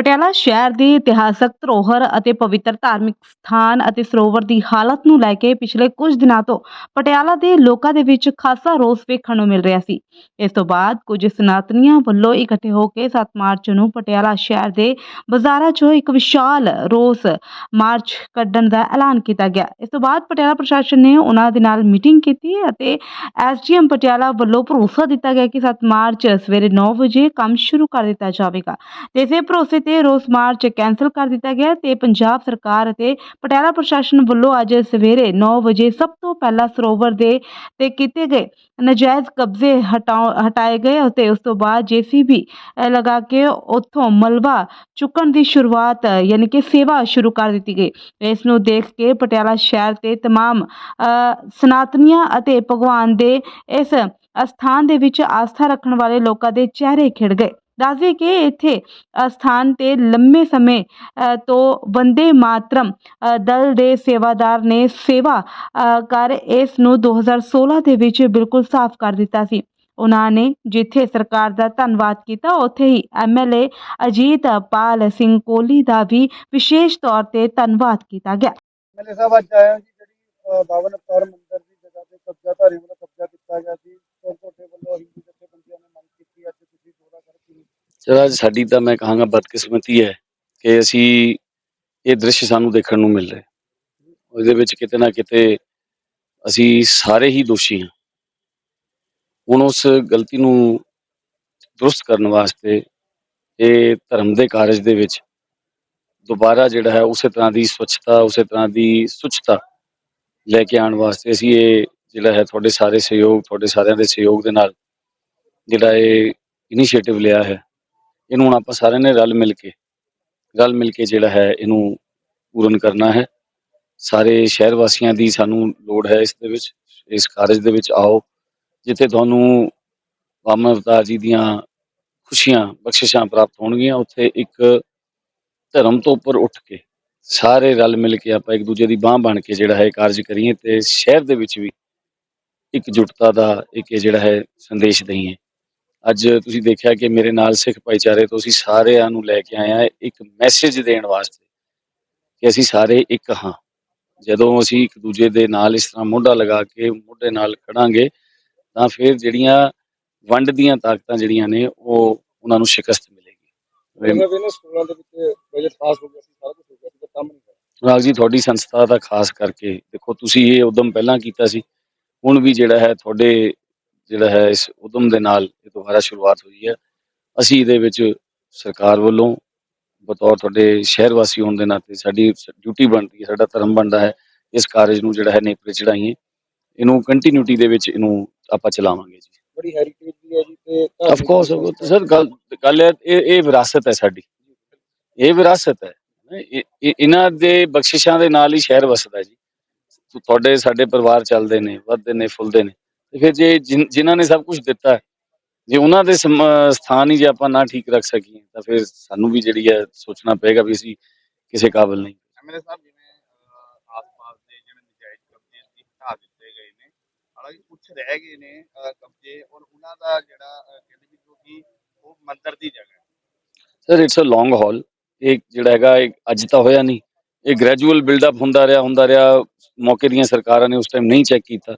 ਪਟਿਆਲਾ ਸ਼ਹਿਰ ਦੀ ਇਤਿਹਾਸਕ ਧਰੋਹਰ ਅਤੇ ਪਵਿੱਤਰ ਧਾਰਮਿਕ ਸਥਾਨ ਅਤੇ ਸਰੋਵਰ ਦੀ ਹਾਲਤ ਨੂੰ ਲੈ ਕੇ ਪਿਛਲੇ ਕੁਝ ਦਿਨਾਂ ਤੋਂ ਪਟਿਆਲਾ ਦੇ ਲੋਕਾਂ ਦੇ ਵਿੱਚ ਖਾਸਾ ਰੋਸ ਵੇਖਣ ਨੂੰ ਮਿਲ ਰਿਹਾ ਸੀ। ਇਸ ਤੋਂ ਬਾਅਦ ਕੁਝ ਸਨਾਤਨੀਆਂ ਵੱਲੋਂ ਇਕੱਠੇ ਹੋ ਕੇ 7 ਮਾਰਚ ਨੂੰ ਪਟਿਆਲਾ ਸ਼ਹਿਰ ਦੇ ਬਾਜ਼ਾਰਾਂ 'ਚੋਂ ਇੱਕ ਵਿਸ਼ਾਲ ਰੋਸ ਮਾਰਚ ਕੱਢਣ ਦਾ ਐਲਾਨ ਕੀਤਾ ਗਿਆ। ਇਸ ਤੋਂ ਬਾਅਦ ਪਟਿਆਲਾ ਪ੍ਰਸ਼ਾਸਨ ਨੇ ਉਹਨਾਂ ਦੇ ਨਾਲ ਮੀਟਿੰਗ ਕੀਤੀ ਅਤੇ ਐਸਡੀਐਮ ਪਟਿਆਲਾ ਵੱਲੋਂ ਭਰੋਸਾ ਦਿੱਤਾ ਗਿਆ ਕਿ 7 ਮਾਰਚ ਸਵੇਰੇ 9 ਵਜੇ ਕੰਮ ਸ਼ੁਰੂ ਕਰ ਦਿੱਤਾ ਜਾਵੇਗਾ। ਤੇ ਇਸੇ ਭਰੋਸੇ ਤੇ ਰੋਸ ਮਾਰਚ ਕੈਂਸਲ ਕਰ ਦਿੱਤਾ ਗਿਆ ਤੇ ਪੰਜਾਬ ਸਰਕਾਰ ਅਤੇ ਪਟਿਆਲਾ ਪ੍ਰਸ਼ਾਸਨ ਵੱਲੋਂ ਅੱਜ ਸਵੇਰੇ 9 ਵਜੇ ਸਭ ਤੋਂ ਪਹਿਲਾਂ ਸਰੋਵਰ ਦੇ ਤੇ ਕੀਤੇ ਗਏ ਨਜਾਇਜ਼ ਕਬਜ਼ੇ ਹਟਾਉ ਹਟਾਏ ਗਏ ਅਤੇ ਉਸ ਤੋਂ ਬਾਅਦ ਜੀਸੀਬੀ ਲਗਾ ਕੇ ਉੱਥੋਂ ਮਲਬਾ ਚੁੱਕਣ ਦੀ ਸ਼ੁਰੂਆਤ ਅ, ਯਾਨੀ ਕਿ ਸੇਵਾ ਸ਼ੁਰੂ ਕਰ ਦਿੱਤੀ ਗਈ ਇਸ ਨੂੰ ਦੇਖ ਕੇ ਪਟਿਆਲਾ ਸ਼ਹਿਰ ਤੇ तमाम ਅ, ਸਨਾਤਨੀਆਂ ਅਤੇ ਭਗਵਾਨ ਦੇ ਇਸ ਅਸਥਾਨ ਦੇ ਵਿੱਚ ਆਸਥਾ ਰੱਖਣ ਵਾਲੇ ਲੋਕਾਂ ਦੇ ਚਿਹਰੇ ਖਿੜ ਗਏ ਦੱਸਦੇ ਕਿ ਇੱਥੇ ਅਸਥਾਨ ਤੇ ਲੰਮੇ ਸਮੇਂ ਤੋਂ ਵੰਦੇ ਮਾਤਰਮ ਦਲ ਦੇ ਸੇਵਾਦਾਰ ਨੇ ਸੇਵਾ ਕਰ ਇਸ ਨੂੰ 2016 ਦੇ ਵਿੱਚ ਬਿਲਕੁਲ ਸਾਫ਼ ਕਰ ਦਿੱਤਾ ਸੀ। ਉਹਨਾਂ ਨੇ ਜਿੱਥੇ ਸਰਕਾਰ ਦਾ ਧੰਨਵਾਦ ਕੀਤਾ, ਉੱਥੇ ਹੀ ਐਮਐਲਏ ਅਜੀਤ ਪਾਲ ਸਿੰਘ ਕੋਹਲੀ ਦਾ ਵੀ ਵਿਸ਼ੇਸ਼ ਤੌਰ ਤੇ ਧੰਨਵਾਦ ਕੀਤਾ ਗਿਆ। ਮੈਨੇ ਸਾਹਿਬ, ਅੱਜ ਆਇਆ ਜੀ, ਜਿਹੜੀ ਬਾਵਨ ਅਵਤਾਰ ਮੰਦਿਰ ਦੀ ਜਗ੍ਹਾ ਤੇ ਕਬਜ਼ਾਧਾਰੀ ਵੱਲੋਂ ਕਬਜ਼ਾ ਕੀਤਾ ਗਿਆ ਸੀ ਤੇ ਤੁਹਾਡੇ ਵੱਲੋਂ ਹਿੰਦੂ ਜਥੇਬੰਦੀਆਂ ਨੇ ਮੰਗ ਕੀਤੀ ਅੱਜ ਤੁਸੀਂ ਦੋਹਰਾ ਕਰਕੇ ਸਰ ਅੱਜ ਸਾਡੀ ਤਾਂ ਮੈਂ ਕਹਾਂਗਾ ਬਦਕਿਸਮਤੀ ਹੈ ਕਿ ਅਸੀਂ ਇਹ ਦ੍ਰਿਸ਼ ਸਾਨੂੰ ਦੇਖਣ ਨੂੰ ਮਿਲ ਰਿਹਾ ਉਹਦੇ ਵਿੱਚ ਕਿਤੇ ਨਾ ਕਿਤੇ ਅਸੀਂ ਸਾਰੇ ਹੀ ਦੋਸ਼ੀ ਹਾਂ। ਹੁਣ ਉਸ ਗਲਤੀ ਨੂੰ ਦਰੁਸਤ ਕਰਨ ਵਾਸਤੇ ਇਹ ਧਰਮ ਦੇ ਕਾਰਜ ਦੇ ਵਿੱਚ ਦੁਬਾਰਾ ਜਿਹੜਾ ਹੈ ਉਸੇ ਤਰ੍ਹਾਂ ਦੀ ਸਵੱਛਤਾ, ਉਸੇ ਤਰ੍ਹਾਂ ਦੀ ਸੁੱਚਤਾ ਲੈ ਕੇ ਆਉਣ ਵਾਸਤੇ ਅਸੀਂ ਇਹ ਜਿਹੜਾ ਹੈ ਤੁਹਾਡੇ ਸਾਰੇ ਸਹਿਯੋਗ, ਤੁਹਾਡੇ ਸਾਰਿਆਂ ਦੇ ਸਹਿਯੋਗ ਦੇ ਨਾਲ ਜਿਹੜਾ ਇਹ ਇਨੀਸ਼ੀਏਟਿਵ ਲਿਆ ਹੈ। ਇਹਨੂੰ ਹੁਣ ਆਪਾਂ ਸਾਰਿਆਂ ਨੇ ਰਲ ਮਿਲ ਕੇ, ਰਲ ਮਿਲ ਕੇ ਜਿਹੜਾ ਹੈ ਇਹਨੂੰ ਪੂਰਨ ਕਰਨਾ ਹੈ। ਸਾਰੇ ਸ਼ਹਿਰ ਵਾਸੀਆਂ ਦੀ ਸਾਨੂੰ ਲੋੜ ਹੈ ਇਸ ਦੇ ਵਿੱਚ, ਇਸ ਕਾਰਜ ਦੇ ਵਿੱਚ ਆਓ, ਜਿੱਥੇ ਤੁਹਾਨੂੰ ਬਾਮਨ ਅਵਤਾਰ ਜੀ ਦੀਆਂ ਖੁਸ਼ੀਆਂ, ਬਖਸ਼ਿਸ਼ਾਂ ਪ੍ਰਾਪਤ ਹੋਣਗੀਆਂ। ਉੱਥੇ ਇੱਕ ਧਰਮ ਤੋਂ ਉੱਪਰ ਉੱਠ ਕੇ ਸਾਰੇ ਰਲ ਮਿਲ ਕੇ ਆਪਾਂ ਇੱਕ ਦੂਜੇ ਦੀ ਬਾਹ ਬਣ ਕੇ ਜਿਹੜਾ ਹੈ ਕਾਰਜ ਕਰੀਏ ਤੇ ਸ਼ਹਿਰ ਦੇ ਵਿੱਚ ਵੀ ਇੱਕ ਜੁਟਤਾ ਦਾ ਇੱਕ ਜਿਹੜਾ ਹੈ ਸੰਦੇਸ਼ ਦਈਏ। ਅੱਜ ਤੁਸੀਂ ਦੇਖਿਆ ਕਿ ਮੇਰੇ ਨਾਲ ਸਿੱਖ ਭਾਈਚਾਰੇ ਤੋਂ ਅਸੀਂ ਸਾਰਿਆਂ ਨੂੰ ਲੈ ਕੇ ਆਏ ਆ ਇੱਕ ਮੈਸੇਜ ਦੇਣ ਵਾਸਤੇ ਕਿ ਅਸੀਂ ਸਾਰੇ ਇੱਕ ਹਾਂ। ਜਦੋਂ ਅਸੀਂ ਇੱਕ ਦੂਜੇ ਦੇ ਨਾਲ ਇਸ ਤਰ੍ਹਾਂ ਮੋਢਾ ਲਗਾ ਕੇ ਮੋਢੇ ਨਾਲ ਖੜਾਂਗੇ ਤਾਂ ਫਿਰ ਜਿਹੜੀਆਂ ਵੰਡ ਦੀਆਂ ਤਾਕਤਾਂ ਜਿਹੜੀਆਂ ਨੇ ਉਹ ਉਹਨਾਂ ਨੂੰ ਸ਼ਿਕਸਤ ਮਿਲੇਗੀ। ਇਹਨਾਂ ਨੇ ਸਕੂਲਾਂ ਦੇ ਵਿੱਚ ਬਜਟ ਪਾਸ ਹੋ ਗਿਆ ਸੀ ਸਾਰਾ ਕੁਝ ਹੋ ਗਿਆ ਸੀ ਪਰ ਕੰਮ ਨਹੀਂ ਹੋਇਆ। ਰਾਗ ਜੀ ਤੁਹਾਡੀ ਸੰਸਥਾ ਦਾ ਖਾਸ ਕਰਕੇ ਦੇਖੋ ਤੁਸੀਂ ਇਹ ਉਦਮ ਪਹਿਲਾਂ ਕੀਤਾ ਸੀ। ਹੁਣ ਵੀ ਜਿਹੜਾ ਹੈ ਤੁਹਾਡੇ ਜਿਹੜਾ ਹੈ ਇਸ ਉਦਮ ਦੇ ਨਾਲ ਇਹ ਦੁਬਾਰਾ ਸ਼ੁਰੂਆਤ ਹੋਈ ਹੈ। ਅਸੀਂ ਇਹਦੇ ਵਿੱਚ ਸਰਕਾਰ ਵੱਲੋਂ ਬਤੌਰ ਤੁਹਾਡੇ ਸ਼ਹਿਰ ਵਾਸੀ ਹੋਣ ਦੇ ਨਾਤੇ ਸਾਡੀ ਡਿਊਟੀ ਬਣਦੀ ਹੈ ਸਾਡਾ ਧਰਮ ਬਣਦਾ ਹੈ ਇਸ ਕਾਰਜ ਨੂੰ ਜਿਹੜਾ ਹੈ ਨੇਪਰੇ ਚੜਾਈਏ ਇਹਨੂੰ ਕੰਟੀਨਿਊਟੀ ਦੇ ਵਿੱਚ ਇਹਨੂੰ ਆਪਾਂ ਚਲਾਵਾਂਗੇ ਜੀ। ਬੜੀ ਹੈਰੀਟੇਜ ਵੀ ਹੈ ਜੀ ਤੇ ਆਫ ਕੋਰਸ ਸਰ ਗੱਲ ਗੱਲ ਹੈ ਇਹ ਇਹ ਵਿਰਾਸਤ ਹੈ ਸਾਡੀ। ਇਹ ਵਿਰਾਸਤ ਹੈ। ਇਹ- ਇਹ- ਇਹਨਾਂ ਦੇ ਬਖਸ਼ਿਸ਼ਾਂ ਦੇ ਨਾਲ ਹੀ ਸ਼ਹਿਰ ਵਸਦਾ ਜੀ। ਤੁਹਾਡੇ ਸਾਡੇ ਪਰਿਵਾਰ ਚੱਲਦੇ ਨੇ ਵੱਧਦੇ ਨੇ ਫੁੱਲਦੇ ਨੇ। ਤੇ ਫਿਰ ਜੇ ਜਿਨ- ਜਿਨ੍ਹਾਂ ਨੇ ਸਭ ਕੁਝ ਦਿੱਤਾ ਹੈ, ਜੇ ਉਹਨਾਂ ਦੇ ਸਮ- ਸਥਾਨ ਹੀ ਜੇ ਆਪਾਂ ਨਾ ਠੀਕ ਰੱਖ ਸਕੀਏ ਤਾਂ ਫਿਰ ਸਾਨੂੰ ਵੀ ਜਿਹੜੀ ਹੈ ਸੋਚਣਾ ਪਏਗਾ ਵੀ ਅਸੀਂ ਕਿਸੇ ਕਾਬਿਲ ਨਹੀਂ। ਐਮਐਲਏ ਸਾਹਿਬ ਜਿਵੇਂ ਅਹ, ਆਸ-ਪਾਸ ਦੇ ਜਿਹੜੇ ਨਜਾਇਜ਼ ਕਬਜ਼ੇ ਸੀ ਹਟਾ ਦਿੱਤੇ ਗਏ ਨੇ ਹਾਲਾਂਕਿ ਕੁਝ ਰਹਿ ਗਏ ਨੇ ਅਹ, ਕਬਜ਼ੇ ਔਰ ਉਹਨਾਂ ਦਾ ਜਿਹੜਾ ਅਹ, ਕਹਿੰਦੇ ਵੀ ਜੋ ਕਿ ਉਹ ਮੰਦਰ ਦੀ ਜਗ੍ਹਾ ਹੈ। ਸਰ ਇਟਸ ਅ ਲੌਂਗ ਹਾਲ ਇਹ ਜਿਹੜਾ ਹੈਗਾ ਇਹ ਅੱਜ ਤਾਂ ਹੋਇਆ ਨਹੀਂ। ਇਹ ਗ੍ਰੈਜੂਅਲ ਬਿਲਡਅਪ ਹੁੰਦਾ ਰਿਹਾ ਹੁੰਦਾ ਰਿਹਾ। ਮੌਕੇ ਦੀਆਂ ਸਰਕਾਰਾਂ ਨੇ ਉਸ ਟਾਈਮ ਨਹੀਂ ਚੈੱਕ ਕੀਤਾ।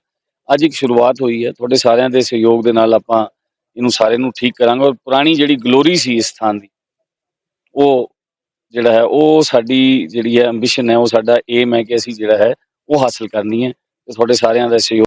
ਅੱਜ ਇੱਕ ਸ਼ੁਰੂਆਤ ਹੋਈ ਹੈ। ਤੁਹਾਡੇ ਸਾਰਿਆਂ ਦੇ ਸਹਿਯੋਗ ਦੇ ਨਾਲ ਆਪਾਂ ਇਹਨੂੰ ਸਾਰੇ ਨੂੰ ਠੀਕ ਕਰਾਂਗੇ ਔਰ ਪੁਰਾਣੀ ਜਿਹੜੀ ਗਲੋਰੀ ਸੀ ਇਸ ਸਥਾਨ ਦੀ, ਉਹ ਜਿਹੜਾ ਹੈ, ਉਹ ਸਾਡੀ ਜਿਹੜੀ ਹੈ ਐਂਬੀਸ਼ਨ ਹੈ, ਉਹ ਸਾਡਾ ਏਮ ਹੈ ਕਿ ਅਸੀਂ ਜਿਹੜਾ ਹੈ, ਉਹ ਹਾਸਲ ਕਰਨੀ ਹੈ। ਤੇ ਤੁਹਾਡੇ ਸਾਰਿਆਂ ਦਾ ਸਹਿਯੋਗ